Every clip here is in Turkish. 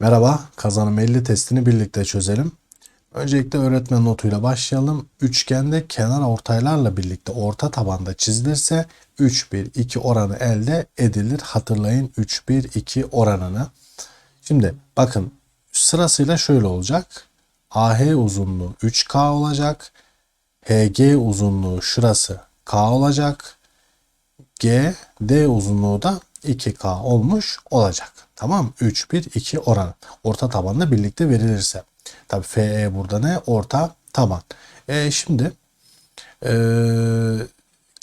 Merhaba, kazanım 50 testini birlikte çözelim. Öncelikle öğretmen notuyla başlayalım. Üçgende kenar ortaylarla birlikte orta tabanda çizilirse 3-1-2 oranı elde edilir. Hatırlayın 3-1-2 oranını. Şimdi bakın sırasıyla şöyle olacak. AH uzunluğu 3K olacak. HG uzunluğu şurası K olacak. G, D uzunluğu da 2K olmuş olacak. Tamam 3, 1, 2 oranı. Orta tabanla birlikte verilirse. Tabi FE burada ne? Orta taban. E şimdi e,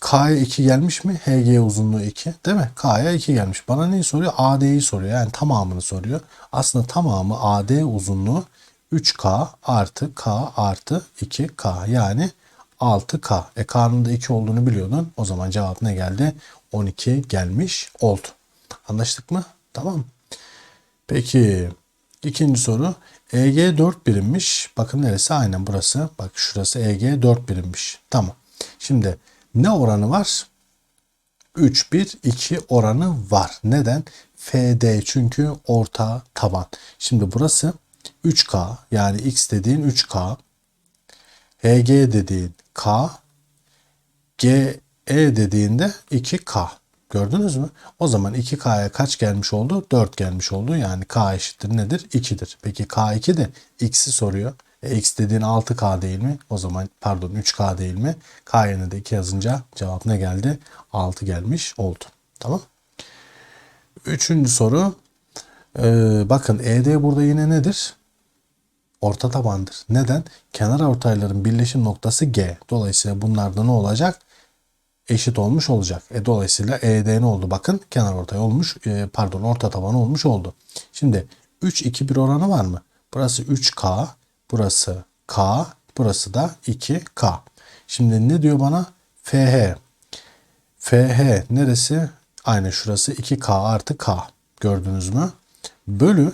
K'ya 2 gelmiş mi? HG uzunluğu 2 değil mi? K'ya 2 gelmiş. Bana neyi soruyor? AD'yi soruyor. Yani tamamını soruyor. Aslında tamamı AD uzunluğu 3K artı K artı 2K. Yani 6K. E K'nın da 2 olduğunu biliyordun. O zaman cevap ne geldi? 12 gelmiş oldu. Anlaştık mı? Tamam. Peki ikinci soru. EG 4 birimmiş. Bakın neresi? Aynen burası. Bak şurası EG 4 birimmiş. Tamam. Şimdi ne oranı var? 3 1 2 oranı var. Neden? FD çünkü orta taban. Şimdi burası 3K yani X dediğin 3K. HG dediğin K. GE dediğinde 2K. Gördünüz mü? O zaman 2K'ya kaç gelmiş oldu? 4 gelmiş oldu. Yani K eşittir nedir? 2'dir. Peki K2 de X'i soruyor. E, X dediğin 6K değil mi? O zaman pardon 3K değil mi? K yerine de 2 yazınca cevap ne geldi? 6 gelmiş oldu. Tamam. Üçüncü soru. Ee, bakın ED burada yine nedir? Orta tabandır. Neden? Kenar ortayların birleşim noktası G. Dolayısıyla bunlarda ne olacak? Eşit olmuş olacak. E, dolayısıyla ED ne oldu? Bakın kenar ortay olmuş. e, pardon orta taban olmuş oldu. Şimdi 3-2-1 oranı var mı? Burası 3K. Burası K. Burası da 2K. Şimdi ne diyor bana? FH. FH neresi? Aynı şurası 2K artı K. Gördünüz mü? Bölü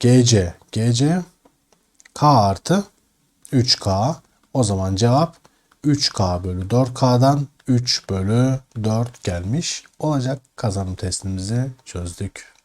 GC. GC K artı 3K. O zaman cevap 3K bölü 4K'dan 3 bölü 4 gelmiş olacak. Kazanım testimizi çözdük.